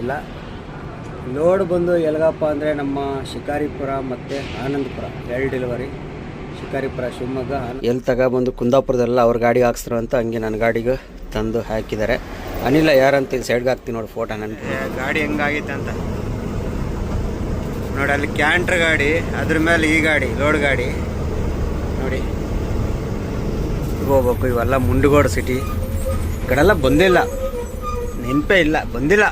ಇಲ್ಲ. ಲೋಡ್ ಬಂದು ಎಲ್ಗಪ್ಪ ಅಂದರೆ ನಮ್ಮ ಶಿಕಾರಿಪುರ ಮತ್ತು ಆನಂದಪುರ, ಎರಡು ಡೆಲಿವರಿ ಶಿಕಾರಿಪುರ, ಶಿವಮೊಗ್ಗ ಎಲ್ಲಿ ತಗೊಬಂದು ಕುಂದಾಪುರದಲ್ಲ ಅವ್ರ ಗಾಡಿ ಹಾಕ್ಸ್ರು ಅಂತ ಹಂಗೆ ನನ್ನ ಗಾಡಿಗೆ ತಂದು ಹಾಕಿದ್ದಾರೆ. ಅನಿಲ ಯಾರಂತ ಇಲ್ಲಿ ಸೈಡ್ಗೆ ಹಾಕ್ತೀನಿ ನೋಡಿ ಫೋಟೋ ನನಗೆ ಗಾಡಿ ಹೆಂಗಾಗೈತೆ ಅಂತ. ನೋಡಿ, ಅಲ್ಲಿ ಕ್ಯಾಂಟ್ರ್ ಗಾಡಿ, ಅದ್ರ ಮೇಲೆ ಈ ಗಾಡಿ ಲೋಡ್ ಗಾಡಿ. ನೋಡಿ. ಹೋಗ್ಬೇಕು, ಇವೆಲ್ಲ ಮುಂಡಗೋಡು ಸಿಟಿ ಈ ಕಡೆಲ್ಲ ಬಂದಿಲ್ಲ. ನೆನಪೇ ಇಲ್ಲ, ಬಂದಿಲ್ಲ.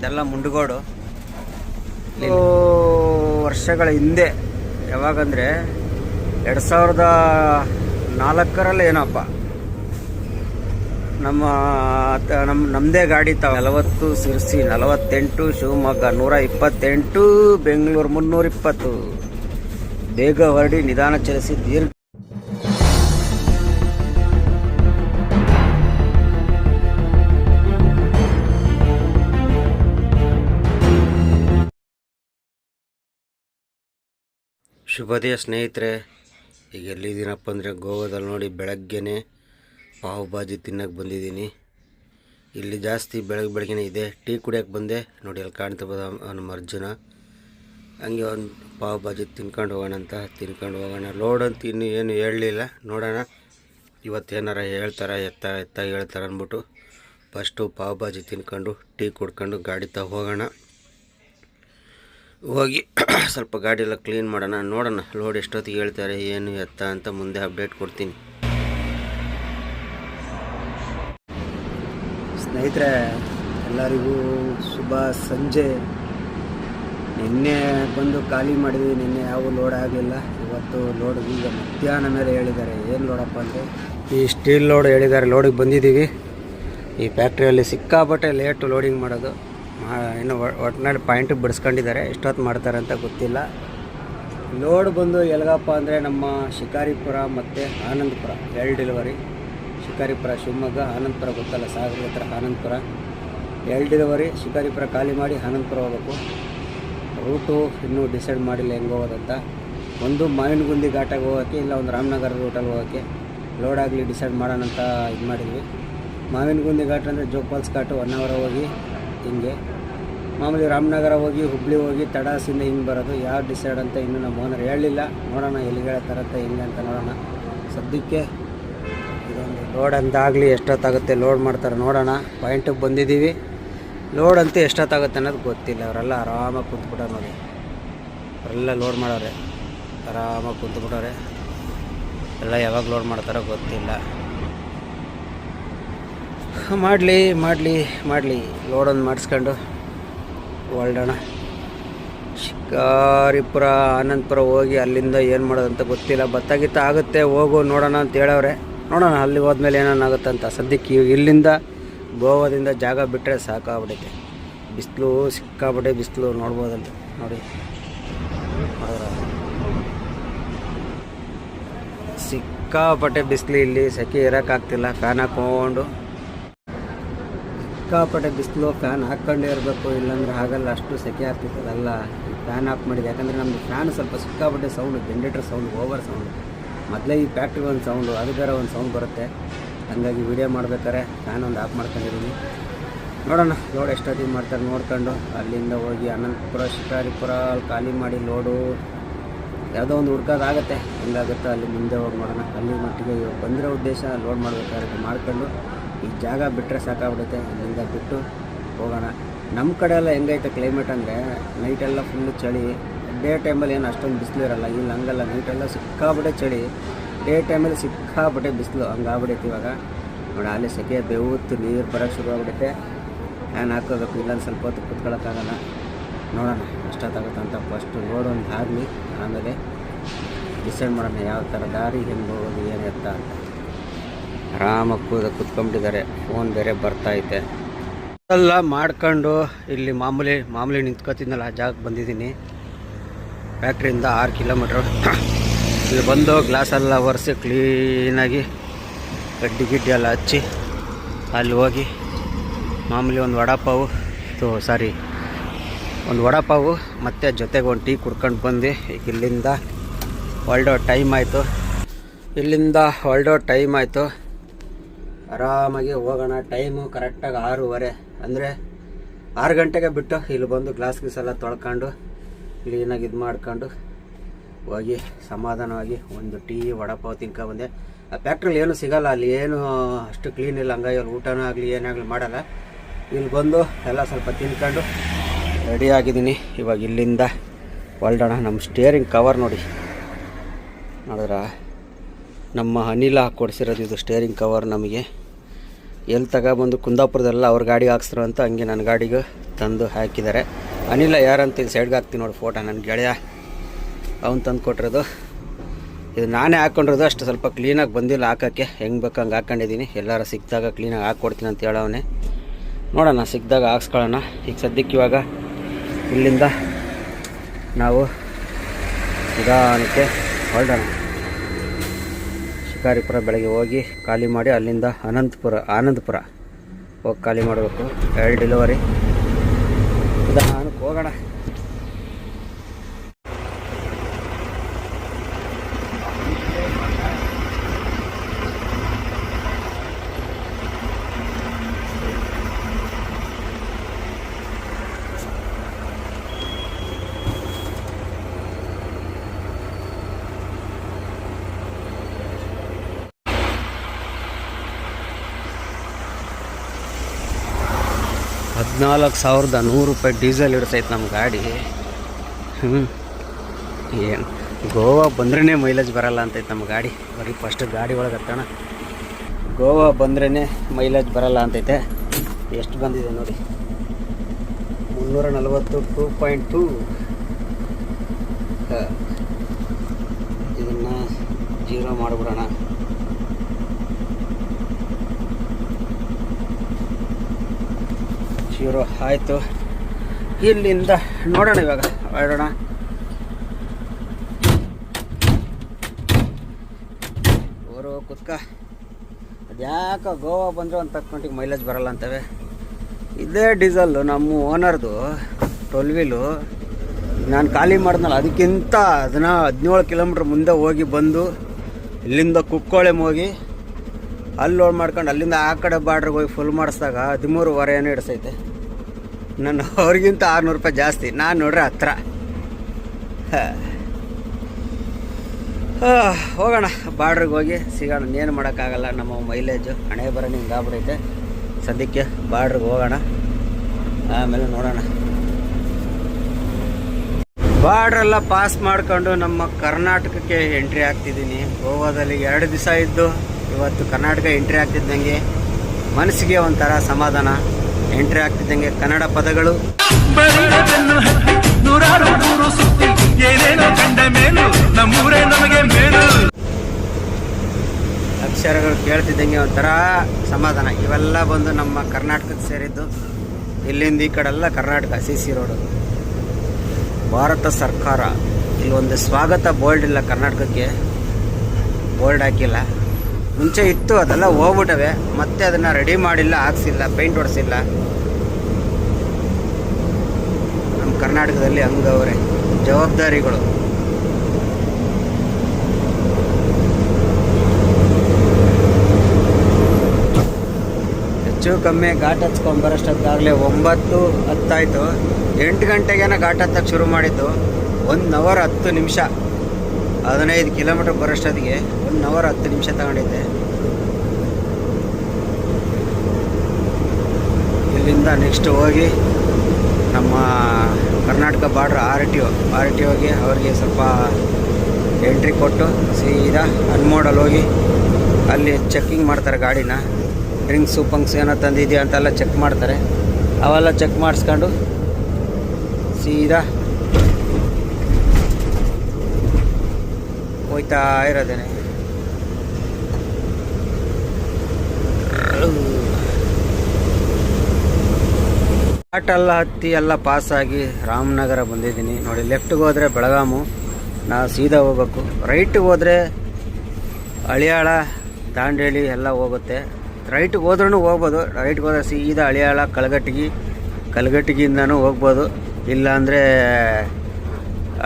ಇದೆಲ್ಲ ಮುಂಡಗೋಡು. ವರ್ಷಗಳ ಹಿಂದೆ. ಯಾವಾಗಂದರೆ ಎರಡು ಸಾವಿರದ ನಾಲ್ಕರಲ್ಲಿ ಏನಪ್ಪ? ನಮ್ಮ ನಮ್ಮ ನಮ್ಮದೇ ಗಾಡಿ ತಾವ. ನಲವತ್ತು ಸಿರ್ಸಿ, ನಲವತ್ತೆಂಟು ಶಿವಮೊಗ್ಗ, ನೂರ ಇಪ್ಪತ್ತೆಂಟು ಬೆಂಗಳೂರು, ಮುನ್ನೂರ ಇಪ್ಪತ್ತು. ಬೇಗ ಹೊರಡಿ, ನಿಧಾನ ಚಲಿಸಿ, ದೀರ್ಘ ಶುಭೋದಯ ಸ್ನೇಹಿತರೆ, ಈಗ ಎಲ್ಲಿದ್ದೀನಪ್ಪ ಅಂದರೆ ಗೋವಾದಲ್ಲಿ ನೋಡಿ ಬೆಳಗ್ಗೆನೇ ಪಾವ್ ಭಾಜಿ ತಿನ್ನಕ್ಕೆ ಬಂದಿದ್ದೀನಿ. ಇಲ್ಲಿ ಜಾಸ್ತಿ ಬೆಳಗ್ಗೆ ಬೆಳಗ್ಗೆನೇ ಇದೆ. ಟೀ ಕುಡಿಯೋಕ್ಕೆ ಬಂದೆ. ನೋಡಿ ಅಲ್ಲಿ ಕಾಣ್ತಿರ್ಬೋದು ನಮ್ಮ ಅರ್ಜುನ. ಹಂಗೆ ಒಂದು ಪಾವ್ ಭಾಜಿ ತಿನ್ಕೊಂಡು ಹೋಗೋಣ ಅಂತ ತಿನ್ಕೊಂಡು ಹೋಗೋಣ. ಲೋಡ್ ಅಂತ ಇನ್ನೂ ಏನು ಹೇಳಲಿಲ್ಲ. ನೋಡೋಣ. ಇವತ್ತೇನಾರ ಹೇಳ್ತಾರ, ಎತ್ತ ಎತ್ತ ಹೇಳ್ತಾರೆ ಅಂದ್ಬಿಟ್ಟು ಫಸ್ಟು ಪಾವ್ ಭಾಜಿ ತಿನ್ಕೊಂಡು ಟೀ ಕುಡ್ಕೊಂಡು ಗಾಡಿ ತ ಹೋಗೋಣ. ಹೋಗಿ ಸ್ವಲ್ಪ ಗಾಡಿ ಎಲ್ಲ ಕ್ಲೀನ್ ಮಾಡೋಣ ನೋಡೋಣ. ಲೋಡ್ ಎಷ್ಟೊತ್ತಿಗೆ ಹೇಳ್ತಾರೆ ಏನು ಎತ್ತ ಅಂತ ಮುಂದೆ ಅಪ್ಡೇಟ್ ಕೊಡ್ತೀನಿ. ಸ್ನೇಹಿತರೆ ಎಲ್ಲರಿಗೂ ಶುಭ ಸಂಜೆ. ನಿನ್ನೆ ಬಂದು ಖಾಲಿ ಮಾಡಿದ್ವಿ ನಿನ್ನೆ ಯಾವ ಲೋಡ್ ಆಗಲಿಲ್ಲ. ಇವತ್ತು ಲೋಡ್ ಈಗ ಮಧ್ಯಾಹ್ನ ಮೇಲೆ ಹೇಳಿದ್ದಾರೆ. ಏನು ಲೋಡಪ್ಪ ಅಂದರೆ? ಈ ಸ್ಟೀಲ್ ಲೋಡ್ ಹೇಳಿದ್ದಾರೆ ಲೋಡಿಗೆ ಬಂದಿದ್ದೀವಿ. ಈ ಫ್ಯಾಕ್ಟ್ರಿಯಲ್ಲಿ ಸಿಕ್ಕಾಪಟ್ಟೆ ಲೇಟು ಲೋಡಿಂಗ್ ಮಾಡೋದು. ಇನ್ನು ಒಟ್ಟಿನಲ್ಲಿ ಪಾಯಿಂಟ್ ಬಿಡಿಸ್ಕೊಂಡಿದ್ದಾರೆ. ಎಷ್ಟೊತ್ತು ಮಾಡ್ತಾರೆ ಅಂತ ಗೊತ್ತಿಲ್ಲ. ಲೋಡ್ ಬಂದು ಎಲ್ಗಪ್ಪ ಅಂದರೆ ನಮ್ಮ ಶಿಕಾರಿಪುರ ಮತ್ತು ಆನಂದಪುರ, ಎರಡು ಡೆಲಿವರಿ ಶಿಕಾರಿಪುರ, ಶಿವಮೊಗ್ಗ, ಆನಂದಪುರ ಗೊತ್ತಲ್ಲ ಸಾಗರ ಹತ್ರ ಆನಂದಪುರ. ಎರಡು ಡೆಲಿವರಿ ಶಿಕಾರಿಪುರ ಖಾಲಿ ಮಾಡಿ ಆನಂದಪುರ ಹೋಗ್ಬೇಕು. ರೂಟು ಇನ್ನೂ ಡಿಸೈಡ್ ಮಾಡಿಲ್ಲ ಹೆಂಗೆ ಹೋಗೋದಂತ. ಒಂದು ಮಾವಿನಗುಂದಿ ಘಾಟಾಗಿ ಹೋಗೋಕ್ಕೆ ಇಲ್ಲ ಒಂದು ರಾಮನಗರ ರೂಟಲ್ಲಿ ಹೋಗೋಕ್ಕೆ ಲೋಡ್ ಆಗಲಿ ಡಿಸೈಡ್ ಮಾಡೋಣ ಅಂತ ಇದು ಮಾಡಿದ್ವಿ. ಮಾವಿನಗುಂದಿ ಘಾಟ್ ಅಂದರೆ ಜೋಪಾಲ್ಸ್ ಘಾಟು, ಒನ್ ಅವರ್ ಹೋಗಿ ಹಿಂಗೆ. ಮಾಮೂಲಿ ರಾಮನಗರ ಹೋಗಿ, ಹುಬ್ಳಿ ಹೋಗಿ, ತಡಾಸಿಂದ ಹಿಂಗೆ ಬರೋದು ಯಾವ ಡಿಸೈಡ್ ಅಂತ ಇನ್ನೂ ನಮ್ಮ ಓನರ್ ಹೇಳಲಿಲ್ಲ. ನೋಡೋಣ ಎಲ್ಲಿಗೆ ತರತ್ತೆ ಹಿಂಗೆ ಅಂತ ನೋಡೋಣ. ಸದ್ಯಕ್ಕೆ ಇದೊಂದು ಲೋಡ್ ಅಂತಾಗಲಿ ಎಷ್ಟೊತ್ತಾಗುತ್ತೆ ಲೋಡ್ ಮಾಡ್ತಾರೆ ನೋಡೋಣ. ಪಾಯಿಂಟಿಗೆ ಬಂದಿದ್ದೀವಿ. ಲೋಡ್ ಅಂತೂ ಎಷ್ಟೊತ್ತಾಗುತ್ತೆ ಅನ್ನೋದು ಗೊತ್ತಿಲ್ಲ. ಅವರೆಲ್ಲ ಆರಾಮಾಗಿ ಕುಂತ್ಬಿಟ್ಟಾರೆ ನೋಡಿ. ಅವರೆಲ್ಲ ಲೋಡ್ ಮಾಡೋರೆ. ಆರಾಮಾಗಿ ಕುಂತ್ಬಿಟ್ಟವ್ರೆ ಎಲ್ಲ ಯಾವಾಗ ಲೋಡ್ ಮಾಡ್ತಾರೋ ಗೊತ್ತಿಲ್ಲ. ಮಾಡಲಿ ಮಾಡಲಿ ಮಾಡಲಿ. ಲೋಡೊಂದು ಮಾಡಿಸ್ಕೊಂಡು ಹೊರಡೋಣ. ಶಿಕಾರಿಪುರ, ಆನಂದಪುರ ಹೋಗಿ ಅಲ್ಲಿಂದ ಏನು ಮಾಡೋದಂತ ಗೊತ್ತಿಲ್ಲ. ಭತ್ತ, ಗಿತ್ತ ಆಗುತ್ತೆ, ಹೋಗು, ನೋಡೋಣ ಅಂತ ಹೇಳವ್ರೆ. ನೋಡೋಣ ಅಲ್ಲಿ ಹೋದ್ಮೇಲೆ ಏನೇನಾಗುತ್ತೆ ಅಂತ. ಸದ್ಯಕ್ಕೆ ಇಲ್ಲಿಂದ ಗೋವಾದಿಂದ ಜಾಗ ಬಿಟ್ಟರೆ ಸಾಕಾಗ್ಬಿಟ್ಟೈತೆ ಬಿಸಿಲು ಸಿಕ್ಕಾಬಿಟ್ಟೆ ಬಿಸಿಲು ನೋಡ್ಬೋದಂತ. ನೋಡಿ? ಸಿಕ್ಕಾಪಟ್ಟೆ ಬಿಸಿಲು ಇಲ್ಲಿ. ಸೆಕೆ ಇರೋಕ್ಕಾಗ್ತಿಲ್ಲ. ಫ್ಯಾನ್ ಹಾಕ್ಕೊಂಡು ಸಿಕ್ಕಾಪಟ್ಟೆ ಬಿಸಿಲು ಫ್ಯಾನ್ ಹಾಕ್ಕೊಂಡೇ ಇರಬೇಕು, ಇಲ್ಲಾಂದ್ರೆ ಆಗಲ್ಲ ಅಷ್ಟು ಸೆಕೆ ಆಗ್ತಿರ್ತದಲ್ಲ ಫ್ಯಾನ್ ಆಫ್ ಮಾಡಿದೆ ಯಾಕಂದರೆ ನಮ್ಮದು ಫ್ಯಾನ್ ಸ್ವಲ್ಪ ಸಿಕ್ಕಾಪಟ್ಟೆ sound generator sound over sound ಮೊದಲೇ ಈ ಫ್ಯಾಕ್ಟ್ರಿ ಒಂದು ಸೌಂಡು ಅದು ಬೇರೆ ಒಂದು ಸೌಂಡ್ ಬರುತ್ತೆ. ಹಾಗಾಗಿ ವಿಡಿಯೋ ಮಾಡ್ಬೇಕಾರೆ ಫ್ಯಾನ್ ಒಂದು ಆಫ್ ಮಾಡ್ಕೊಂಡಿದ್ದೀನಿ. ನೋಡೋಣ ಲೋಡ್ ಎಷ್ಟೊತ್ತಿಗೆ ಮಾಡ್ತಾರೆ, ನೋಡ್ಕೊಂಡು. ಅಲ್ಲಿಂದ ಹೋಗಿ ಅನಂತಪುರ, ಶಿಕಾರಿಪುರ, ಅಲ್ಲಿ ಖಾಲಿ ಮಾಡಿ ಲೋಡು ಯಾವುದೋ ಒಂದು ಹುಡ್ಕೋದಾಗತ್ತೆ ಹೆಂಗಾಗುತ್ತೋ ಅಲ್ಲಿ ಮುಂದೆ ಹೋಗಿ ನೋಡೋಣ. ಅಲ್ಲಿ ಮಟ್ಟಿಗೆ ಬಂದಿರೋ ಉದ್ದೇಶ ಲೋಡ್ ಮಾಡ್ಬೇಕಾದ್ರೆ ಮಾಡ್ಕೊಂಡು. ಈ ಜಾಗ ಬಿಟ್ಟರೆ ಸಾಕಾಗ್ಬಿಡುತ್ತೆ. ಅಲ್ಲಿಂದ ಬಿಟ್ಟು ಹೋಗೋಣ. ನಮ್ಮ ಕಡೆ ಎಲ್ಲ ಹೆಂಗೈತೆ ಕ್ಲೈಮೇಟ್ ಅಂದರೆ ನೈಟೆಲ್ಲ ಫುಲ್ಲು ಚಳಿ. ಡೇ ಟೈಮಲ್ಲಿ ಏನು ಅಷ್ಟೊಂದು ಬಿಸಿಲು ಇರೋಲ್ಲ. ಇಲ್ಲಿ ಹಂಗಲ್ಲ ನೈಟೆಲ್ಲ ಸಿಕ್ಕಾಬಿಟ್ಟೆ ಚಳಿ. ಡೇ ಟೈಮಲ್ಲಿ ಸಿಕ್ಕಾಬಿಟ್ಟೆ ಬಿಸಿಲು. ಹಂಗಾಗ್ಬಿಡೈತೆ ಇವಾಗ. ನೋಡಿ ಅಲ್ಲಿ ಸೆಕೆ ಬೆವತ್ತು ನೀರು ಬರೋಕ್ಕೆ ಶುರು ಆಗ್ಬಿಡುತ್ತೆ ಫ್ಯಾನ್ ಹಾಕೋಬೇಕು ಇಲ್ಲಾಂದ್ರೆ ಸ್ವಲ್ಪ ಹೊತ್ತು ಕುತ್ಕೊಳ್ಳೋಕ್ಕಾಗಲ್ಲ ನೋಡೋಣ ಎಷ್ಟೊತ್ತಾಗುತ್ತೆ ಅಂತ ಫಸ್ಟ್ ಒಂದು ಆಗಲಿ ಆಮೇಲೆ ಡಿಸೈಡ್ ಮಾಡೋಣ ಯಾವ ಥರ ದಾರಿ ಹೆಂಗೆ ಹೋಗೋದು, ಏನು ಎತ್ತ ಅಂತ. ಆರಾಮಾಗಿ ಕೂದ ಕುತ್ಕೊಂಡ್ಬಿಟ್ಟಿದ್ದಾರೆ ಫೋನ್ ಬೇರೆ ಬರ್ತಾಯಿದೆ ಎಲ್ಲ ಮಾಡ್ಕೊಂಡು ಇಲ್ಲಿ ಮಾಮೂಲಿ ಮಾಮೂಲಿ ನಿಂತ್ಕೊತಿದ್ನಲ್ಲ, ಆ ಜಾಗಕ್ಕೆ ಬಂದಿದ್ದೀನಿ. ಫ್ಯಾಕ್ಟ್ರಿಯಿಂದ ಆರು ಕಿಲೋಮೀಟ್ರ್. ಇಲ್ಲಿ ಬಂದು ಗ್ಲಾಸೆಲ್ಲ ಒರೆಸಿ ಕ್ಲೀನಾಗಿ ಗಡ್ಡಿ ಗಿಡ್ಡಿ ಎಲ್ಲ ಹಚ್ಚಿ ಅಲ್ಲಿ ಹೋಗಿ ಮಾಮೂಲಿ ಒಂದು ವಡಾಪಾವು, ಇದು ಸಾರಿ, ಒಂದು ವಡಾಪಾವು ಮತ್ತು ಜೊತೆಗೆ ಒಂದು ಟೀ ಕುಡ್ಕೊಂಡು ಬಂದು ಈಗ ಇಲ್ಲಿಂದ ಹೊರಡೋ ಟೈಮ್ ಆಯಿತು. ಇಲ್ಲಿಂದ ಹೊರಡೋ ಟೈಮ್ ಆಯಿತು. ಆರಾಮಾಗಿ ಹೋಗೋಣ. ಟೈಮು ಕರೆಕ್ಟಾಗಿ ಆರೂವರೆ. ಅಂದರೆ ಆರು ಗಂಟೆಗೆ ಬಿಟ್ಟು ಇಲ್ಲಿ ಬಂದು ಗ್ಲಾಸ್ ಗೀಸ್ ಎಲ್ಲ ತೊಳ್ಕೊಂಡು ಕ್ಲೀನಾಗಿ ಇದು ಮಾಡ್ಕೊಂಡು ಹೋಗಿ ಸಮಾಧಾನವಾಗಿ ಒಂದು ಟೀ, ವಡಪಾವ್ ತಿನ್ಕೊ ಬಂದೆ. ಆ ಫ್ಯಾಕ್ಟ್ರಿಲಿ ಏನು ಸಿಗಲ್ಲ, ಅಲ್ಲಿ ಏನು ಅಷ್ಟು ಕ್ಲೀನ್ ಇಲ್ಲ, ಹಂಗಾಗಿ ಅಲ್ಲಿ ಊಟನೂ ಆಗಲಿ ಏನಾಗಲಿ ಮಾಡಲ್ಲ. ಇಲ್ಲಿ ಬಂದು ಎಲ್ಲ ಸ್ವಲ್ಪ ತಿನ್ಕೊಂಡು ರೆಡಿ ಆಗಿದ್ದೀನಿ. ಇವಾಗ ಇಲ್ಲಿಂದ ಹೊಲ್ಡೋಣ ನಮ್ಮ ಸ್ಟೇರಿಂಗ್ ಕವರ್ ನೋಡಿ. ನೋಡಿದ್ರ? ನಮ್ಮ ಅನಿಲ ಕೊಡಿಸಿರೋದು ಇದು ಸ್ಟೇರಿಂಗ್ ಕವರ್ ನಮಗೆ. ಎಲ್ಲಿ ತಗೊಬಂದು ಕುಂದಾಪುರದಲ್ಲ ಅವ್ರ ಗಾಡಿ ಹಾಕ್ಸ್ರು ಅಂತ ಹಂಗೆ ನನ್ನ ಗಾಡಿಗೆ ತಂದು ಹಾಕಿದ್ದಾರೆ. ಅನಿಲ ಯಾರಂತ ಇಲ್ಲಿ ಸೈಡ್ಗೆ ಹಾಕ್ತೀನಿ ನೋಡಿ ಫೋಟೋ ನನ್ನ ಗೆಳೆಯ. ಅವ್ನು ತಂದು ಕೊಟ್ಟಿರೋದು. ಇದು ನಾನೇ ಹಾಕ್ಕೊಂಡಿರೋದು ಅಷ್ಟು ಸ್ವಲ್ಪ ಕ್ಲೀನಾಗಿ ಬಂದಿಲ್ಲ ಹಾಕೋಕ್ಕೆ. ಹೆಂಗೆ ಬೇಕು ಹಂಗೆ ಹಾಕ್ಕೊಂಡಿದ್ದೀನಿ ಎಲ್ಲಾರು ಸಿಕ್ಕಿದಾಗ ಕ್ಲೀನಾಗಿ ಹಾಕ್ಕೊಡ್ತೀನಿ ಅಂತ ಹೇಳವನೆ ನೋಡೋಣ, ಸಿಕ್ಕಿದಾಗ ಹಾಕ್ಸ್ಕೊಳ್ಳೋಣ. ಈಗ ಸದ್ಯಕ್ಕೆ ಇವಾಗ ಇಲ್ಲಿಂದ ನಾವು ನಿಧಾನಕ್ಕೆ ಹೊರಡೋಣ. ಶಿಕಾರಿಪುರ ಬೆಳಗ್ಗೆ ಹೋಗಿ ಖಾಲಿ ಮಾಡಿ ಅಲ್ಲಿಂದ ಅನಂತಪುರ, ಆನಂದಪುರ ಹೋಗಿ ಖಾಲಿ ಮಾಡಬೇಕು. ಎರಡು ಡೆಲಿವರಿ ನಾನು ಹೋಗೋಣ. ಹದಿನಾಲ್ಕು ಸಾವಿರದ ನೂರು ರೂಪಾಯಿ ಡೀಸೆಲ್ ಇಡ್ತೈತೆ ನಮ್ಮ ಗಾಡಿ. ಹ್ಞೂ ಏನು ಗೋವಾ ಬಂದ್ರೇ ಮೈಲೇಜ್ ಬರಲ್ಲ ಅಂತೈತೆ ನಮ್ಮ ಗಾಡಿ. ಬರೀ ಫಸ್ಟ್ ಗಾಡಿ ಒಳಗೆ ಹತ್ತೋಣ. ಗೋವಾ ಬಂದ್ರೇ ಮೈಲೇಜ್ ಬರಲ್ಲ ಅಂತೈತೆ. ಎಷ್ಟು ಬಂದಿದೆ ನೋಡಿ. ಮುನ್ನೂರ ನಲವತ್ತು ಟೂ ಪಾಯಿಂಟ್ ಟೂ ಇದನ್ನು ಜೀರೋ ಮಾಡಿಬಿಡೋಣ. ಜೀರೋ ಆಯಿತು. ಇಲ್ಲಿಂದ ನೋಡೋಣ ಇವಾಗ ಹೊರಡೋಣ ಓರೋ ಕುತ್ಕ. ಅದ್ಯಾಕೋ ಗೋವಾ ಬಂದರೆ ಒಂದು ತಕ್ಕೊಂಡಿಗೆ ಮೈಲೇಜ್ ಬರಲ್ಲ ಅಂತವೆ. ಇದೇ ಡೀಸಲ್ಲು ನಮ್ಮ ಓನರ್ದು ಟ್ವೆಲ್ ವೀಲು. ನಾನು ಖಾಲಿ ಮಾಡಿದ್ನಲ್ಲ, ಅದಕ್ಕಿಂತ ಅದನ್ನ ಹದಿನೇಳು ಕಿಲೋಮೀಟ್ರ್ ಮುಂದೆ ಹೋಗಿ ಬಂದು, ಇಲ್ಲಿಂದ ಕುಕ್ಕೋಳೆ ಹೋಗಿ ಅಲ್ಲಿ ಲೋಡ್ ಮಾಡ್ಕೊಂಡು ಅಲ್ಲಿಂದ ಆ ಕಡೆ ಬಾರ್ಡ್ರಿಗೆ ಹೋಗಿ ಫುಲ್ ಮಾಡಿಸಿದಾಗ ಹದಿಮೂರು ಏನೋ ಹಿಡಿಸೈತೆ. ನನ್ನ ಅವ್ರಿಗಿಂತ ಆರುನೂರು ರೂಪಾಯಿ ಜಾಸ್ತಿ. ನಾನು ನೋಡ್ರೆ ಹತ್ರ. ಹೋಗೋಣ. ಬಾರ್ಡ್ರಿಗೆ ಹೋಗಿ ಸಿಗೋಣ. ಏನು ಮಾಡೋಕ್ಕಾಗಲ್ಲ. ನಮ್ಮ ಮೈಲೇಜು ಹಣೆ ಬರೋಣ ಹಿಂಗಾಗ್ಬಿಡೈತೆ ಸದ್ಯಕ್ಕೆ ಬಾರ್ಡ್ರಿಗೆ ಹೋಗೋಣ. ಆಮೇಲೆ ನೋಡೋಣ. ಬಾರ್ಡ್ರೆಲ್ಲ ಪಾಸ್ ಮಾಡಿಕೊಂಡು ನಮ್ಮ ಕರ್ನಾಟಕಕ್ಕೆ ಎಂಟ್ರಿ ಆಗ್ತಿದ್ದೀನಿ. ಗೋವಾದಲ್ಲಿ ಎರಡು ದಿವಸ ಇದ್ದು ಇವತ್ತು ಕರ್ನಾಟಕ ಎಂಟ್ರಿ ಆಗ್ತಿದ್ದಂಗೆ. ಮನಸ್ಸಿಗೆ ಒಂಥರ ಸಮಾಧಾನ. ಎಂಟ್ರಿ ಆಗ್ತಿದ್ದಂಗೆ ಕನ್ನಡ ಪದಗಳು. ಅಕ್ಷರಗಳು ಕೇಳ್ತಿದ್ದಂಗೆ ಒಂಥರ ಸಮಾಧಾನ. ಇವೆಲ್ಲ ಬಂದು ನಮ್ಮ ಕರ್ನಾಟಕಕ್ಕೆ ಸೇರಿದ್ದು ಇಲ್ಲಿಂದ ಈ ಕಡೆಲ್ಲ Karnataka C C road Bharat ಸರ್ಕಾರ ಇಲ್ಲಿ ಒಂದು ಸ್ವಾಗತ ಬೋರ್ಡ್ ಇಲ್ಲ ಕರ್ನಾಟಕಕ್ಕೆ. ಬೋರ್ಡ್ ಹಾಕಿಲ್ಲ. ಮುಂಚೆ ಇತ್ತು, ಅದೆಲ್ಲ ಹೋಗ್ಬಿಟ್ಟವೆ. ಮತ್ತೆ ಅದನ್ನ ರೆಡಿ ಮಾಡಿಲ್ಲ, ಹಾಕ್ಸಿಲ್ಲ ಪೇಂಟ್ ಹೊಡೆಸಿಲ್ಲ. ನಮ್ಮ ಕರ್ನಾಟಕದಲ್ಲಿ ಹಂಗವ್ರೆ. ಜವಾಬ್ದಾರಿಗಳು. ಹೆಚ್ಚು ಕಮ್ಮಿ ಘಾಟ್ ಹಚ್ಕೊಂಡು ಬರೋಷ್ಟೊತ್ತಾಗಲೇ ಒಂಬತ್ತು ಹತ್ತಾಯಿತು. ಎಂಟು ಗಂಟೆಗೇನ ಘಾಟ್ ಹತ್ತಕ್ಕೆ ಶುರು ಮಾಡಿದ್ದು. ಒನ್ ಅವರ್ ಹತ್ತು ನಿಮಿಷ. ಹದಿನೈದು ಕಿಲೋಮೀಟ್ರ್ ಬರೋಷ್ಟೊತ್ತಿಗೆ ಒನ್ ಅವರ್ ಹತ್ತು ನಿಮಿಷ ತಗೊಂಡಿದ್ದೆ. ಇಲ್ಲಿಂದ ನೆಕ್ಸ್ಟ್ ಹೋಗಿ ನಮ್ಮ Karnataka border R T O R T ಒಗೆ ಅವ್ರಿಗೆ ಸ್ವಲ್ಪ ಎಂಟ್ರಿ ಕೊಟ್ಟು ಸೀದಾ ಅನ್ಮೋಡಲ್ಲಿ ಹೋಗಿ ಅಲ್ಲಿ ಚೆಕ್ಕಿಂಗ್ ಮಾಡ್ತಾರೆ ಗಾಡಿನ. ಡ್ರಿಂಕ್ಸು ಪಂಕ್ಸ್ ಏನೋ ತಂದಿದೆಯಾ ಅಂತೆಲ್ಲ ಚೆಕ್ ಮಾಡ್ತಾರೆ. ಅವೆಲ್ಲ ಚೆಕ್ ಮಾಡಿಸ್ಕೊಂಡು ಸೀದಾ ಹೋಯ್ತಾ ಇರೋದೇನೆ ಆಟಲ್ಲ ಹತ್ತಿ ಎಲ್ಲ ಪಾಸಾಗಿ ರಾಮನಗರ ಬಂದಿದ್ದೀನಿ. ನೋಡಿ, ಲೆಫ್ಟ್ಗೆ ಹೋದರೆ ಬೆಳಗಾಮು, ನಾ ಸೀದಾ ಹೋಗ್ಬೇಕು. ರೈಟ್ಗೆ ಹೋದರೆ ಹಳಿಯಾಳ ದಾಂಡೇಳಿ ಎಲ್ಲ ಹೋಗುತ್ತೆ. ರೈಟ್ಗೆ ಹೋದ್ರೂ ಹೋಗ್ಬೋದು. ರೈಟ್ಗೆ ಹೋದ್ರೆ ಸೀದಾ ಹಳಿಯಾಳ ಕಲಗಟ್ಟಿಗೆ ಕಲಗಟ್ಟಿಗಿಂದನೂ ಹೋಗ್ಬೋದು. ಇಲ್ಲಾಂದರೆ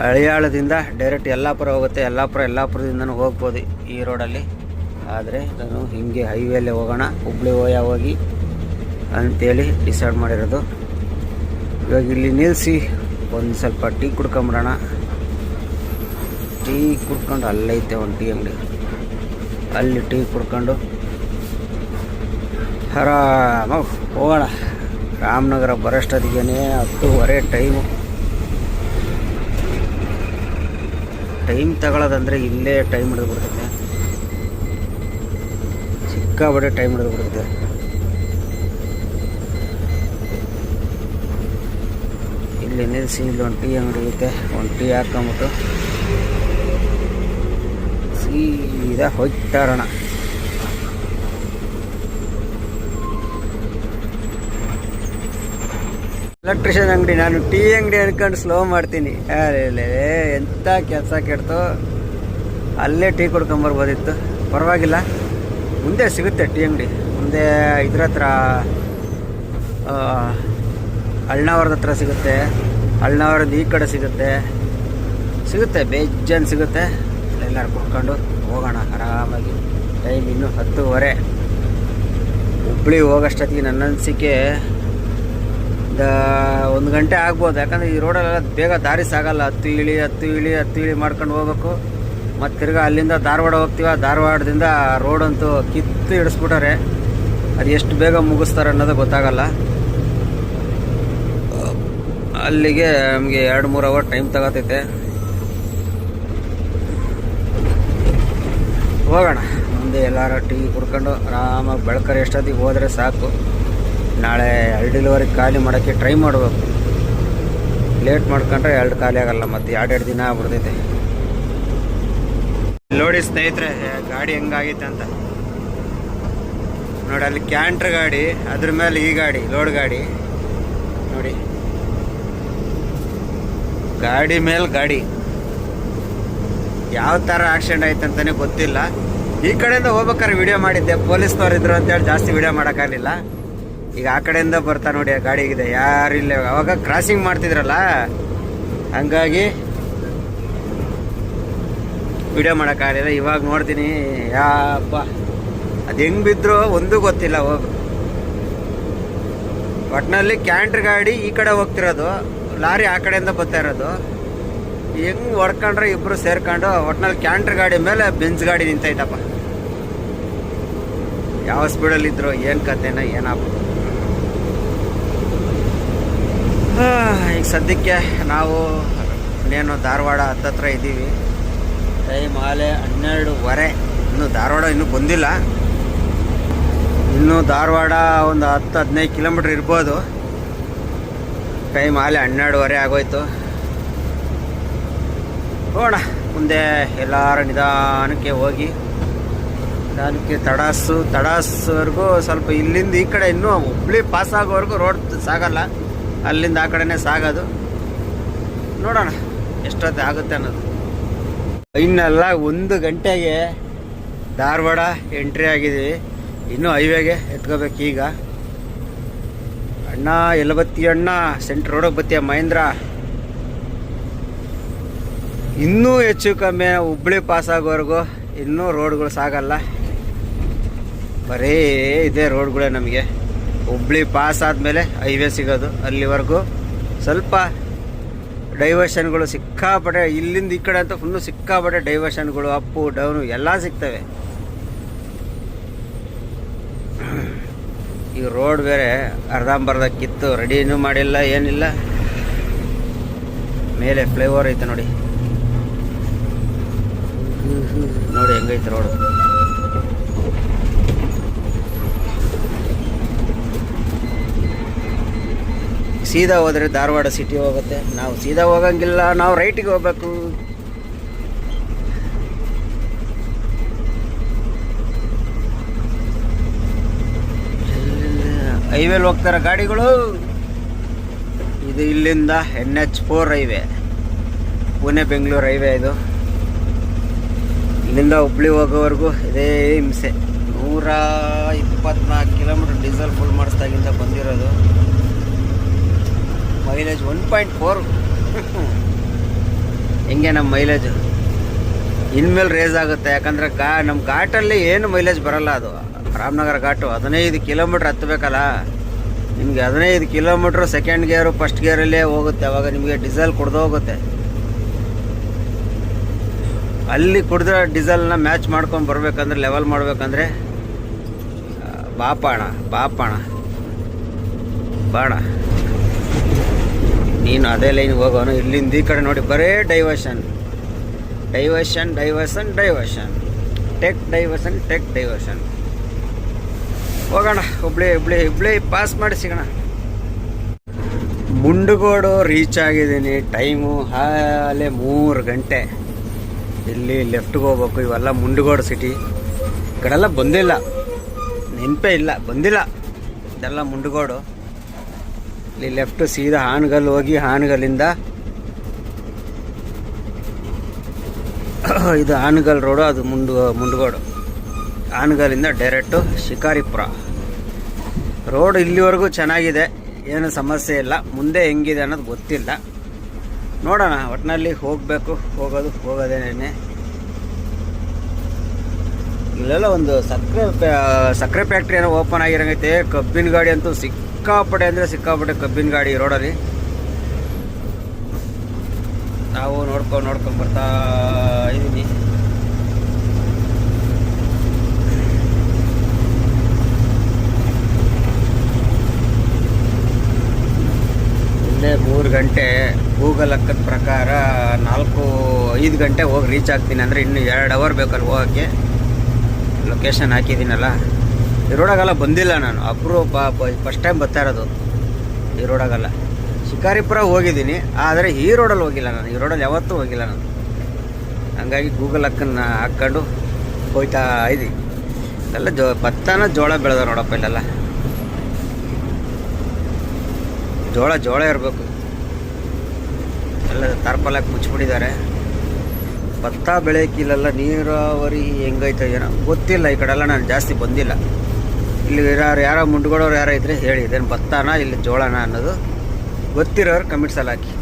ಹಳಿಯಾಳದಿಂದ ಡೈರೆಕ್ಟ್ ಯಲ್ಲಾಪುರ ಹೋಗುತ್ತೆ. ಯಲ್ಲಾಪುರ, ಯಲ್ಲಾಪುರದಿಂದನೂ ಹೋಗ್ಬೋದು ಈ ರೋಡಲ್ಲಿ ಆದರೆ ನಾನು ಹಿಂಗೆ ಹೈವೇಲೆ ಹೋಗೋಣ. ಹುಬ್ಳಿ ಹೋಯ ಹೋಗಿ ಅಂತೇಳಿ ಡಿಸೈಡ್ ಮಾಡಿರೋದು. ಇವಾಗ ಇಲ್ಲಿ ನಿಲ್ಲಿಸಿ ಒಂದು ಸ್ವಲ್ಪ ಟೀ ಕುಡ್ಕೊಂಬಿಡೋಣ ಟೀ ಕುಡ್ಕೊಂಡು ಅಲ್ಲೈತೆ ಒಂದು ಟೀ ಅಂಗಡಿ. ಅಲ್ಲಿ ಟೀ ಕುಡ್ಕೊಂಡು ಆರಾಮಾಗಿ ಹೋಗೋಣ. ರಾಮನಗರ ಬರೋಷ್ಟೊತ್ತಿಗೆ ಹತ್ತುವರೆ ಟೈಮು ಟೈಮ್ ತಗೊಳ್ಳೋದಂದರೆ ಇಲ್ಲೇ ಟೈಮ್ ಹಿಡಿದು ಬಿಡ್ತೈತೆ ಸಿಕ್ಕಾಬಟ್ಟೆ ಟೈಮ್ ಹಿಡಿದು ಬಿಡುತ್ತೆ ಇಲ್ಲಿ ನಿಲ್ಲಿಸಿ ಇಲ್ಲಿ ಒಂದು ಟೀ ಅಂಗಡಿ ಐತೆ ಒಂದು ಟೀ ಹಾಕೊಂಬಿಟ್ಟು ಸೀದಾ ಹೋಗ್ತಾರಣ ಎಲೆಕ್ಟ್ರಿಷಿಯನ್ ಅಂಗಡಿ, ನಾನು ಟೀ ಅಂಗಡಿ ಅನ್ಕೊಂಡು ಸ್ಲೋ ಮಾಡ್ತೀನಿ. ಅರೆ ಎಂಥ ಕೆಲಸ ಕೆಡ್ತು? ಅಲ್ಲೇ ಟೀ ಕುಡ್ಕೊಂಬರ್ಬೋದಿತ್ತು. ಪರವಾಗಿಲ್ಲ. ಮುಂದೆ ಸಿಗುತ್ತೆ ಟೀ ಅಂಗಡಿ. ಮುಂದೆ ಇದ್ರ ಹತ್ರ ಅಳ್ನಾವರದ ಹತ್ರ ಸಿಗುತ್ತೆ. ಅಳ್ನಾವರದ ಈ ಕಡೆ ಸಿಗುತ್ತೆ. ಸಿಗುತ್ತೆ, ಬೇಜನ್ ಸಿಗುತ್ತೆ. ಎಲ್ಲರೂ ಕುಡ್ಕೊಂಡು ಹೋಗೋಣ, ಆರಾಮಾಗಿ. ಟೈಮ್ ಇನ್ನೂ ಹತ್ತುವರೆ. ಹುಬ್ಳಿ ಹೋಗೋಷ್ಟೊತ್ತಿಗೆ ನನ್ನ ಅನಿಸಿಕೆ ಒಂದು ಗಂಟೆ ಆಗ್ಬೋದು. ಯಾಕಂದರೆ ಈ ರೋಡಲ್ಲೆಲ್ಲ ಬೇಗ ದಾರಿ ಸಾಗಲ್ಲ. ಹತ್ತು ಇಳಿ ಹತ್ತು ಇಳಿ ಹತ್ತು ಇಳಿ ಮಾಡ್ಕೊಂಡು ಹೋಗ್ಬೇಕು. ಮತ್ತು ತಿರ್ಗಾ ಅಲ್ಲಿಂದ ಧಾರವಾಡ ಹೋಗ್ತೀವ? ಧಾರವಾಡದಿಂದ ರೋಡಂತೂ ಕಿತ್ತು ಇಡಿಸ್ಬಿಟ್ಟಾರೆ ಅದು ಎಷ್ಟು ಬೇಗ ಮುಗಿಸ್ತಾರೆ ಅನ್ನೋದು ಗೊತ್ತಾಗಲ್ಲ. ಅಲ್ಲಿಗೆ ನಮಗೆ ಎರಡು, ಮೂರು ಅವರ್ ಟೈಮ್ ತಗೋತೈತೆ. ಹೋಗೋಣ. ಮುಂದೆ ಎಲ್ಲರೂ ಟೀ ಕುಡ್ಕೊಂಡು ಆರಾಮಾಗಿ ಬೆಳಕರೆ ಎಷ್ಟೊತ್ತಿಗೆ ಹೋದರೆ ಸಾಕು. ನಾಳೆ ಡೆಲಿವರಿ ಖಾಲಿ ಮಾಡೋಕ್ಕೆ ಟ್ರೈ ಮಾಡಬೇಕು. ಲೇಟ್ ಮಾಡ್ಕೊಂಡ್ರೆ ಎರಡು ಖಾಲಿ ಆಗಲ್ಲ, ಮತ್ತು ಎರಡೆರಡು ದಿನ ಆಗ್ಬಿಡ್ತೈತೆ. ನೋಡಿ ಸ್ನೇಹಿತರೆ, ಗಾಡಿ ಹೆಂಗಾಗೈತೆ ಅಂತ. ನೋಡಿ, ಅಲ್ಲಿ ಕ್ಯಾಂಟ್ರ್ ಗಾಡಿ, ಅದ್ರ ಮೇಲೆ ಈ ಗಾಡಿ ಲೋಡ್ ಗಾಡಿ. ನೋಡಿ. ಗಾಡಿ ಮೇಲೆ ಗಾಡಿ. ಯಾವ ಥರ ಆಕ್ಸಿಡೆಂಟ್ ಆಯ್ತು ಅಂತಾನೆ ಗೊತ್ತಿಲ್ಲ. ಈ ಕಡೆಯಿಂದ ಹೋಗ್ಬೇಕಾದ್ರೆ ವಿಡಿಯೋ ಮಾಡಿದ್ದೆ. ಪೊಲೀಸ್ನವ್ರು ಇದ್ರು ಅಂತೇಳಿ ಜಾಸ್ತಿ ವಿಡಿಯೋ ಮಾಡೋಕ್ಕಾಗಲಿಲ್ಲ. ಈಗ ಆ ಕಡೆಯಿಂದ ಬರ್ತಾ ನೋಡಿ, ಆ ಗಾಡಿ ಇದೆ ಯಾರು ಇಲ್ಲ? ಅವಾಗ ಕ್ರಾಸಿಂಗ್ ಮಾಡ್ತಿದ್ರಲ್ಲ? ಹಂಗಾಗಿ ವಿಡಿಯೋ ಮಾಡೋಕ್ಕಾಗಲಿಲ್ಲ ಇವಾಗ ನೋಡ್ತೀನಿ. ಯಾಪ್ಪ ಅದು ಹೆಂಗೆ ಬಿದ್ರು ಒಂದೂ ಗೊತ್ತಿಲ್ಲ ಹೋಗು. ಒಟ್ಟಿನಲ್ಲಿ ಕ್ಯಾಂಟ್ರ್ ಗಾಡಿ ಈ ಕಡೆ ಹೋಗ್ತಿರೋದು, ಲಾರಿ ಆ ಕಡೆಯಿಂದ ಬರ್ತಾ ಇರೋದು. ಹೆಂಗ್ ಹೊಡ್ಕೊಂಡ್ರೆ ಇಬ್ರು ಸೇರ್ಕೊಂಡು, ಒಟ್ನಲ್ಲಿ ಕ್ಯಾಂಟ್ರ್ ಗಾಡಿ ಮೇಲೆ ಬೆಂಚ್ ಗಾಡಿ ನಿಂತೈತಪ್ಪ. ಯಾವ ಸ್ಪೀಡಲ್ಲಿ ಇದ್ರು, ಏನು ಕತೆನ ಏನಪ್ಪ ಈಗ ಸದ್ಯಕ್ಕೆ ನಾವು ಇನ್ನೇನು ಧಾರವಾಡ ಹತ್ತತ್ರ ಇದ್ದೀವಿ. ಟೈಮ್ ಆಲೆ ಹನ್ನೆರಡುವರೆ. ಇನ್ನು ಧಾರವಾಡ ಇನ್ನೂ ಬಂದಿಲ್ಲ. ಇನ್ನು ಧಾರವಾಡ ಒಂದು ಹತ್ತು, ಹದಿನೈದು ಕಿಲೋಮೀಟ್ರ್ ಇರ್ಬೋದು. ಟೈಮ್ ಆಲೆ ಹನ್ನೆರಡುವರೆ ಆಗೋಯ್ತು. ನೋಡೋಣ ಮುಂದೆ ಎಲ್ಲರ ನಿಧಾನಕ್ಕೆ ಹೋಗಿ. ನಿಧಾನಕ್ಕೆ ತಡಾಸು, ತಡಾಸ್ವರೆಗೂ ಸ್ವಲ್ಪ ಇಲ್ಲಿಂದ ಈ ಕಡೆ ಇನ್ನೂ ಹುಬ್ಳಿ ಪಾಸ್ ಆಗೋವರೆಗೂ ರೋಡ್ ಸಾಗಲ್ಲ. ಅಲ್ಲಿಂದ ಆ ಕಡೆನೇ ಸಾಗೋದು. ನೋಡೋಣ ಎಷ್ಟೊತ್ತು ಆಗುತ್ತೆ ಅನ್ನೋದು. ಇನ್ನೆಲ್ಲ ಒಂದು ಗಂಟೆಗೆ ಧಾರವಾಡ ಎಂಟ್ರಿ ಆಗಿದ್ದೀವಿ. ಇನ್ನೂ ಹೈವೇಗೆ ಎತ್ಕೋಬೇಕು ಈಗ. ಅಣ್ಣ ಎಲ್ಲ ಬತ್ತಿ ಅಣ್ಣ, ಸೆಂಟ್ರ್ ರೋಡಿಗೆ ಬತ್ತೀಯ ಮಹೇಂದ್ರ? ಇನ್ನೂ ಹೆಚ್ಚು ಕಮ್ಮಿ ಹುಬ್ಳಿ ಪಾಸ್ ಆಗೋವರೆಗೂ ಇನ್ನೂ ರೋಡ್ಗಳು ಸಾಗಲ್ಲ. ಬರೀ ಇದೇ ರೋಡ್ಗಳೇ ನಮಗೆ. ಹುಬ್ಳಿ ಪಾಸ್ ಆದಮೇಲೆ ಹೈವೇ ಸಿಗೋದು. ಅಲ್ಲಿವರೆಗೂ ಸ್ವಲ್ಪ ಡೈವರ್ಷನ್ಗಳು ಸಿಕ್ಕಾಪಟ್ಟೆ, ಇಲ್ಲಿಂದ ಈ ಕಡೆ ಅಂತ ಫುಲ್ಲು ಸಿಕ್ಕಾಪಟ್ಟೆ ಡೈವರ್ಷನ್ಗಳು ಅಪ್ಪು ಡೌನು ಎಲ್ಲ ಸಿಗ್ತವೆ. ಈ ರೋಡ್ ಬೇರೆ ಅರ್ಧಂಬರ್ಧ ಕಿತ್ತು ರೆಡಿನೂ ಮಾಡಿಲ್ಲ, ಏನಿಲ್ಲ. ಮೇಲೆ ಫ್ಲೈಓವರ್ ಐತೆ ನೋಡಿ. ನೋಡಿ ಹೆಂಗೈತೆ ರೋಡ್ ಸೀದಾ ಹೋದರೆ ಧಾರವಾಡ ಸಿಟಿ ಹೋಗುತ್ತೆ. ನಾವು ಸೀದಾ ಹೋಗಂಗಿಲ್ಲ, ನಾವು ರೈಟಿಗೆ ಹೋಗ್ಬೇಕು. ಹೈವೇಲಿ ಹೋಗ್ತಾರೆ ಗಾಡಿಗಳು. ಇದು ಇಲ್ಲಿಂದ N H four highway Pune Bengaluru highway ಇದು. ಇಲ್ಲಿಂದ ಹುಬ್ಳಿ ಹೋಗೋವರೆಗೂ ಇದೇ ಹಿಂಸೆ. ನೂರ ಇಪ್ಪತ್ನಾಲ್ಕು ಕಿಲೋಮೀಟರ್ ಡೀಸೆಲ್ ಫುಲ್ ಮಾಡಿಸ್ದಾಗಿಂದ ಬಂದಿರೋದು. Mileage one point four. ಹೆಂಗೆ ನಮ್ಮ ಮೈಲೇಜ್? ಇನ್ಮೇಲೆ ರೇಸ್ ಆಗುತ್ತೆ. ಯಾಕಂದರೆ ಗಾ ನಮ್ಮ ಘಾಟಲ್ಲಿ ಏನು ಮೈಲೇಜ್ ಬರಲ್ಲ ಅದು. ರಾಮನಗರ ಘಾಟು ಹದಿನೈದು ಕಿಲೋಮೀಟ್ರ್ ಹತ್ತಬೇಕಲ್ಲ? ನಿಮಗೆ ಹದಿನೈದು ಕಿಲೋಮೀಟ್ರ್ ಸೆಕೆಂಡ್ ಗೇರು ಫಸ್ಟ್ ಗೇರಲ್ಲೇ ಹೋಗುತ್ತೆ. ಅವಾಗ ನಿಮಗೆ ಡೀಸೆಲ್ ಕುಡ್ದು ಹೋಗುತ್ತೆ. ಅಲ್ಲಿ ಕುಡಿದ್ರೆ ಡೀಸೆಲ್ನ ಮ್ಯಾಚ್ ಮಾಡ್ಕೊಂಡು ಬರ್ಬೇಕಂದ್ರೆ ಲೆವೆಲ್ ಮಾಡಬೇಕಂದ್ರೆ ಬಾಪಾಣ ಬಾಪಾಣ, ಬಾಣ. ನೀನು ಅದೇ ಲೈನ್ ಹೋಗೋನು. ಇಲ್ಲಿಂದ ಈ ಕಡೆ ನೋಡಿ, ಬರೇ diversion diversion diversion diversion take diversion take diversion ಹೋಗೋಣ, ಹುಬ್ಳಿ ಹುಬ್ಳಿ ಹುಬ್ಳಿ ಪಾಸ್ ಮಾಡಿ ಸಿಗೋಣ. ಮುಂಡಗೋಡು ರೀಚ್ ಆಗಿದ್ದೀನಿ. ಟೈಮು ಹಾಲೆ ಮೂರು ಗಂಟೆ. ಇಲ್ಲಿ ಲೆಫ್ಟ್ಗೆ ಹೋಗ್ಬೇಕು. ಇವೆಲ್ಲ ಮುಂಡಗೋಡು ಸಿಟಿ ಈ ಕಡೆಲ್ಲ ಬಂದಿಲ್ಲ. ನೆನಪೇ ಇಲ್ಲ. ಬಂದಿಲ್ಲ. ಇದೆಲ್ಲ ಮುಂಡಗೋಡು. ಇಲ್ಲಿ ಲೆಫ್ಟ್ ಸೀದಾ ಹಾನಗಲ್ ಹೋಗಿ ಹಾನಗಲ್ಲಿಂದ ಇದು ಹಾನಗಲ್ ರೋಡು ಅದು ಮುಂಡು, ಮುಂಡಗೋಡು. ಹಾನ್ಗಲ್ಲಿಂದ ಡೈರೆಕ್ಟು ಶಿಕಾರಿಪುರ. ರೋಡ್ ಇಲ್ಲಿವರೆಗೂ ಚೆನ್ನಾಗಿದೆ, ಏನು ಸಮಸ್ಯೆ ಇಲ್ಲ. ಮುಂದೆ ಹೆಂಗಿದೆ ಅನ್ನೋದು ಗೊತ್ತಿಲ್ಲ. ನೋಡೋಣ ಒಟ್ಟಿನಲ್ಲಿ ಹೋಗಬೇಕು, ಹೋಗೋದು ಹೋಗೋದೇನೇ ಇಲ್ಲೆಲ್ಲ ಒಂದು ಸಕ್ಕರೆ ಸಕ್ಕರೆ ಫ್ಯಾಕ್ಟ್ರಿ ಏನೋ ಓಪನ್ ಆಗಿರಂಗೈತೆ. ಕಬ್ಬಿನ ಗಾಡಿ ಅಂತೂ ಸಿಕ್ಕಾಪಟ್ಟೆ ಅಂದರೆ ಸಿಕ್ಕಾಪಟ್ಟೆ ಕಬ್ಬಿನ ಗಾಡಿ ರೋಡಲ್ಲಿ. ನಾವು ನೋಡ್ಕೊಂಡು ನೋಡ್ಕೊಂಡು ಬರ್ತಾ ಇದ್ದೀನಿ ಇಲ್ಲೇ ಮೂರು ಗಂಟೆ ಗೂಗಲ್ ಲೆಕ್ಕದ ಪ್ರಕಾರ ನಾಲ್ಕು, ಐದು ಗಂಟೆ ಹೋಗಿ ರೀಚ್ ಆಗ್ತೀನಿ ಅಂದರೆ ಇನ್ನು ಎರಡು ಅವರ್ ಬೇಕಲ್ಲಿ ಹೋಗೋಕ್ಕೆ. ಲೊಕೇಶನ್ ಹಾಕಿದ್ದೀನಲ್ಲ. ಈ ರೋಡಾಗೆಲ್ಲ ಬಂದಿಲ್ಲ ನಾನು. ಅಪರೂಪ ಫಸ್ಟ್ ಟೈಮ್ ಬರ್ತಾ ಇರೋದು. ಈ ರೋಡಾಗೆಲ್ಲ ಶಿಕಾರಿಪುರ ಹೋಗಿದ್ದೀನಿ, ಆದರೆ ಈ ರೋಡಲ್ಲಿ ಹೋಗಿಲ್ಲ ನಾನು. ಈ ರೋಡಲ್ಲಿ ಯಾವತ್ತೂ ಹೋಗಿಲ್ಲ ನಾನು. ಹಂಗಾಗಿ ಗೂಗಲ್ ಅಕ್ಕನ್ನ ಹಾಕ್ಕೊಂಡು ಹೋಯ್ತಾ ಇದ್ದೀನಿ ಎಲ್ಲ ಜೋ, ಭತ್ತನ ಜೋಳ ಬೆಳೆದ ನೋಡಪ್ಪ ಇಲ್ಲೆಲ್ಲ. ಜೋಳ ಜೋಳ ಇರಬೇಕು. ಎಲ್ಲ ತಾರ್ಪಾಲಕ್ಕೆ ಮುಚ್ಚಿಬಿಟ್ಟಿದ್ದಾರೆ. ಭತ್ತ ಬೆಳೆಯೋಕ್ಕಿಲ್ಲಲ್ಲ ನೀರಾವರಿ ಹೆಂಗೈತೆ ಏನೋ ಗೊತ್ತಿಲ್ಲ ಈ ಕಡೆಲ್ಲ, ನಾನು ಜಾಸ್ತಿ ಬಂದಿಲ್ಲ. ಇಲ್ಲಿ ಯಾರು ಯಾರೋ ಮುಂಡ್ಗೊಡೋರು ಯಾರೋ ಇದ್ರೆ ಹೇಳಿ, ಇದೇನು ಭತ್ತನ ಇಲ್ಲಿ ಜೋಳನ ಅನ್ನೋದು ಗೊತ್ತಿರೋರು ಕಮೆಂಟ್ಸಲ್ಲಿ ಹಾಕಿ.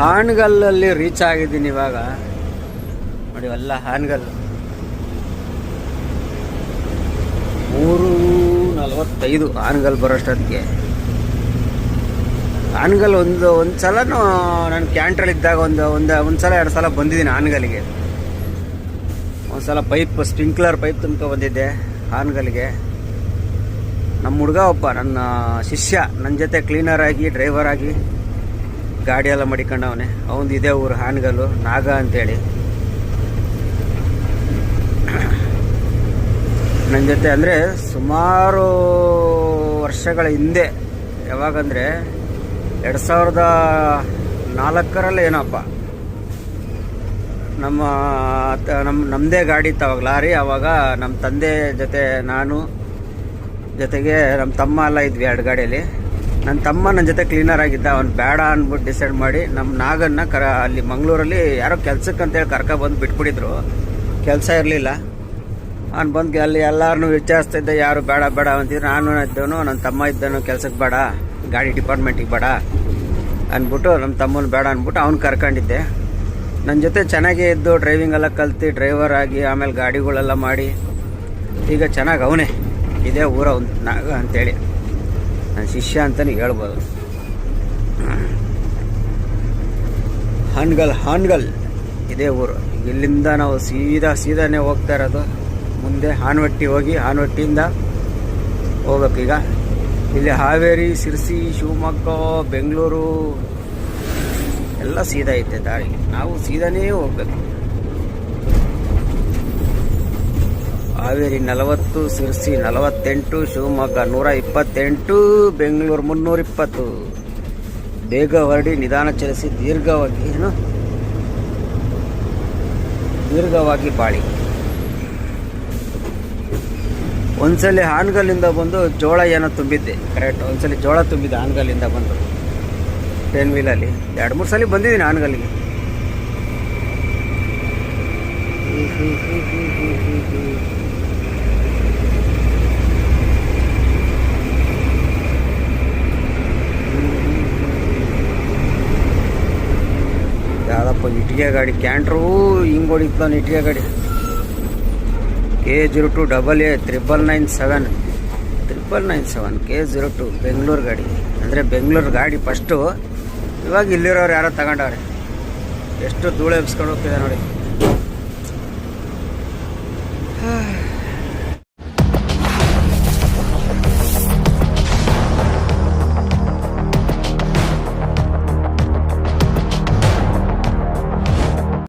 ಹಾನ್ಗಲ್ಲಲ್ಲಿ ರೀಚ್ ಆಗಿದ್ದೀನಿ ಇವಾಗ. ನೋಡಿ, ಎಲ್ಲ ಹಾನ್ಗಲ್ ಮೂರು ನಲವತ್ತೈದು ಹಾನ್ಗಲ್ ಬರೋಷ್ಟೊತ್ತಿಗೆ. ಹಾನ್ಗಲ್ ಒಂದು ಒಂದು ಸಲನೂ ನಾನು ಕ್ಯಾಂಟ್ರಲ್ಲಿ ಇದ್ದಾಗ ಒಂದು ಒಂದು ಒಂದು ಸಲ, ಎರಡು ಸಲ ಬಂದಿದ್ದೀನಿ ಹಾನ್ಗಲ್ಗೆ ಒಂದು ಸಲ ಪೈಪ್ ಸ್ಪ್ರಿಂಕ್ಲರ್ ಪೈಪ್ ತುಂಬ್ಕೊ ಬಂದಿದ್ದೆ. ಹಾನಗಲ್ಗೆ ನಮ್ಮ ಹುಡುಗ ಒಬ್ಬ, ನನ್ನ ಶಿಷ್ಯ ನನ್ನ ಜೊತೆ ಕ್ಲೀನರ್ ಆಗಿ ಡ್ರೈವರ್ ಆಗಿ, ಗಾಡಿ ಎಲ್ಲ ಮಡಿಕೊಂಡವನೆ. ಅವನು ಇದೇ ಊರು, ಹಾನಗಲ್ಲು, ನಾಗ ಅಂತೇಳಿ. ನನ್ನ ಜೊತೆ ಅಂದರೆ ಸುಮಾರು ವರ್ಷಗಳ ಹಿಂದೆ, ಯಾವಾಗಂದರೆ ಎರಡು ಸಾವಿರದ ನಾಲ್ಕರಲ್ಲಿ ಏನಪ್ಪ ನಮ್ಮ ನಮ್ಮ ನಮ್ಮದೇ ಗಾಡಿ ಇತ್ತು ಅವಾಗ, ಲಾರಿ. ಅವಾಗ ನಮ್ಮ ತಂದೆ ಜೊತೆ ನಾನು ಜೊತೆಗೆ ನಮ್ಮ ತಮ್ಮ ಎಲ್ಲ ಇದ್ವಿ ಎರಡು ಗಾಡಿಯಲ್ಲಿ. ನನ್ನ ತಮ್ಮ ನನ್ನ ಜೊತೆ ಕ್ಲೀನರ್ ಆಗಿದ್ದ. ಅವ್ನು ಬೇಡ ಅಂದ್ಬಿಟ್ಟು ಡಿಸೈಡ್ ಮಾಡಿ ನಮ್ಮ ನಾಗನ್ನ ಕರ, ಅಲ್ಲಿ ಮಂಗಳೂರಲ್ಲಿ ಯಾರೋ ಕೆಲ್ಸಕ್ಕೆ ಅಂತೇಳಿ ಕರ್ಕ ಬಂದು ಬಿಟ್ಬಿಟ್ಟಿದ್ರು. ಕೆಲಸ ಇರಲಿಲ್ಲ. ಅವ್ನು ಬಂದು ಅಲ್ಲಿ ಎಲ್ಲರನ್ನೂ ವಿಚಾರಿಸ್ತಿದ್ದೆ, ಯಾರು ಬೇಡ ಬೇಡ ಅಂತಿದ್ರು. ನಾನು ಇದ್ದವನು ನನ್ನ ತಮ್ಮ ಇದ್ದನು ಕೆಲ್ಸಕ್ಕೆ ಬೇಡ, ಗಾಡಿ ಡಿಪಾರ್ಟ್ಮೆಂಟಿಗೆ ಬೇಡ ಅಂದ್ಬಿಟ್ಟು ನಮ್ಮ ತಮ್ಮನ ಬೇಡ ಅಂದ್ಬಿಟ್ಟು ಅವ್ನು ಕರ್ಕೊಂಡಿದ್ದೆ. ನನ್ನ ಜೊತೆ ಚೆನ್ನಾಗೇ ಇದ್ದು ಡ್ರೈವಿಂಗ್ ಎಲ್ಲ ಕಲ್ತು ಡ್ರೈವರ್ ಆಗಿ ಆಮೇಲೆ ಗಾಡಿಗಳೆಲ್ಲ ಮಾಡಿ, ಈಗ ಚೆನ್ನಾಗಿ ಅವನೇ. ಇದೇ ಊರ ಒಂದು ನಾಗ ಅಂತೇಳಿ. ನನ್ನ ಶಿಷ್ಯ ಅಂತಲೇ ಹೇಳ್ಬೋದು. ಹಾನ್ಗಲ್ ಹಾನ್ಗಲ್ ಇದೇ ಊರು. ಇಲ್ಲಿಂದ ನಾವು ಸೀದಾ ಸೀದಾನೇ ಹೋಗ್ತಾ ಇರೋದು. ಮುಂದೆ ಹಾನವಟ್ಟಿ ಹೋಗಿ ಹಾನವಟ್ಟಿಯಿಂದ ಹೋಗ್ಬೇಕೀಗ ಇಲ್ಲಿ ಹಾವೇರಿ ಸಿರ್ಸಿ ಶಿವಮೊಗ್ಗ, ಬೆಂಗಳೂರು ಎಲ್ಲ ಸೀದಾ ಐತೆ ದಾರಿ. ನಾವು ಸೀದಾನೇ ಹೋಗ್ಬೇಕು. ಹಾವೇರಿ ನಲವತ್ತು ಸಿರ್ಸಿ ನಲವತ್ತೆಂಟು, ಶಿವಮೊಗ್ಗ ನೂರ ಇಪ್ಪತ್ತೆಂಟು ಬೆಂಗಳೂರು ಮುನ್ನೂರ ಇಪ್ಪತ್ತು ಬೇಗ ಹೊರಡಿ ನಿಧಾನ ಚಲಿಸಿ ದೀರ್ಘವಾಗಿ, ಏನು? ದೀರ್ಘವಾಗಿ ಬಾಳಿ. ಒಂದ್ಸಲಿ ಹಾನಗಲ್ಲಿಂದ ಬಂದು ಜೋಳ ಏನೋ ತುಂಬಿದ್ದೆ. ಕರೆಕ್ಟ್ ಒಂದ್ಸಲಿ ಜೋಳ ತುಂಬಿದ್ದೆ ಹಾನಗಲ್ಲಿಂದ ಬಂದು. ಟೆನ್ ವೀಲಲ್ಲಿ ಎರಡು, ಮೂರು ಸಲ ಬಂದಿದ್ದೀನಿ ಆನ್ಗಲ್ಲಿಗೆ. ಯಾವ್ದಪ್ಪ, ಇಟ್ಟಿಗೆ ಗಾಡಿ. ಕ್ಯಾಂಟ್ರೂ ಹಿಂಗೆ ನಾನು ಇಟ್ಟಿಗೆ ಗಾಡಿ. K zero two double A triple nine seven triple nine seven K zero two Bengaluru ಗಾಡಿ. ಅಂದರೆ ಬೆಂಗಳೂರು ಗಾಡಿ ಫಸ್ಟು ಇವಾಗ ಇಲ್ಲಿರೋರು ಯಾರೋ ತಗೊಂಡವ್ರೆ. ಎಷ್ಟು ಧೂಳು ಎಬ್ಸ್ಕೊಂಡು ಹೋಗ್ತಿದೆ ನೋಡಿ.